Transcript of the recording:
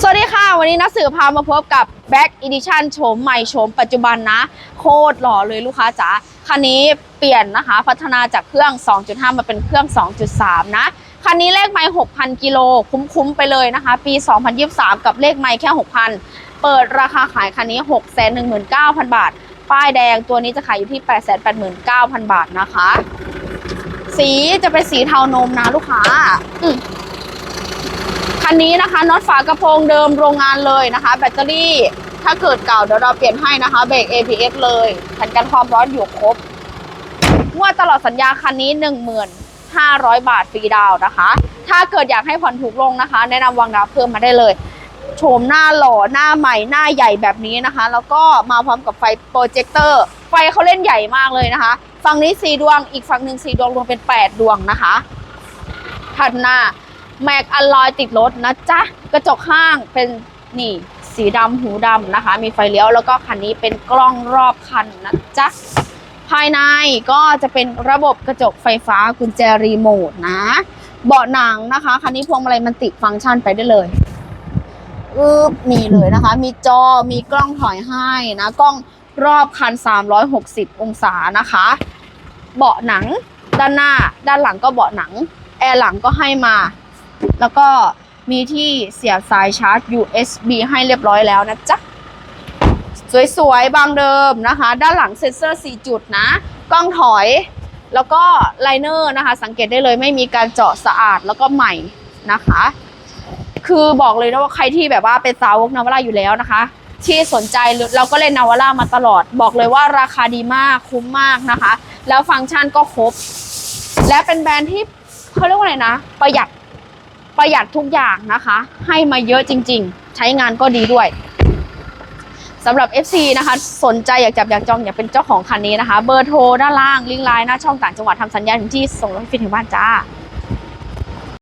สวัสดีค่ะ วันนี้นักสื่อพามาพบกับ Back Edition โฉมใหม่โฉมปัจจุบันนะ โคตรหล่อเลยลูกค้าจ๋าคันนี้เปลี่ยนนะคะ พัฒนาจากเครื่อง 2.5 มาเป็นเครื่อง 2.3 นะคันนี้เลขไมล์6,000 กิโล คุ้มๆไปเลยนะคะ ปี 2023 กับเลขไมล์แค่ 6,000 เปิดราคาขายคันนี้ 619,000 บาท ป้ายแดงตัวนี้จะขายอยู่ที่ 889,000 บาทนะคะ สีจะเป็นสีเทานมนะลูกค้าอืม นนี้นะคะน็อตฝากระโปรงเดิมโรงงานเลยนะคะ แบตเตอรี่ถ้าเกิดเก่าเดี๋ยวเราเปลี่ยนให้นะคะเบรก ABS เลยแผ่นกันความร้อนอยู่ครบงวดตลอดสัญญาคันนี้ 1,500 บาทฟรีดาวน์นะคะ ถ้าเกิดอยากให้ผ่อนถูกลงนะคะ แนะนำวางดาวเพิ่มมาได้เลยโฉมหน้าหล่อหน้าใหม่หน้าใหญ่แบบนี้นะคะ แล้วก็มาพร้อมกับไฟโปรเจคเตอร์ไฟเขาเล่นใหญ่มากเลยนะคะ ฝั่งนี้ 4 ดวงอีกฝั่งหนึ่ง4ดวงรวมเป็น 8 ดวงนะคะถัดหน้า แม็กอลลอยติดรถนะจ๊ะ กระจกข้างเป็นนี่สีดำหูดำนะคะ มีไฟเลี้ยวแล้วก็คันนี้เป็นกล้องรอบคันนะจ๊ะ ภายในก็จะเป็นระบบกระจกไฟฟ้ากุญแจรีโมทนะ เบาะหนังนะคะ คันนี้พวงมาลัยมันติฟังก์ชันไปได้เลยอึบมีเลยนะคะ มีจอมีกล้องถอยให้นะ กล้องรอบคัน 360 องศานะคะ เบาะหนังด้านหน้า ด้านหลังก็เบาะหนัง แอร์หลังก็ให้มา แล้วก็มีที่เสียบสายชาร์จ USB ให้เรียบร้อยแล้วนะจ๊ะ สวยๆ บางเดิมนะคะ ด้านหลังเซ็นเซอร์ 4 จุดนะ กล้องถอย แล้วก็ไลเนอร์นะคะ สังเกตได้เลยไม่มีการเจาะสะอาดแล้วก็ใหม่นะคะ คือบอกเลยนะว่าใครที่แบบว่าเป็นสาวกนาวาร่าอยู่แล้วนะคะ ที่สนใจเราก็เล่นนาวาร่ามาตลอด บอกเลยว่าราคาดีมากคุ้มมากนะคะ แล้วฟังก์ชันก็ครบ และเป็นแบรนด์ที่เขาเรียกว่าอะไรนะ ประหยัด ประหยัดทุกอย่างนะคะ ให้มาเยอะจริง ๆ ใช้งานก็ดีด้วยสำหรับ FC นะคะ สนใจอยากจับอยากจองอยากเป็นเจ้าของคันนี้นะคะ เบอร์โทรด้านล่างลิงก์ไลน์หน้าช่องต่างจังหวัดทำสัญญาถึงที่ส่งรถฟิตถึงบ้านจ้า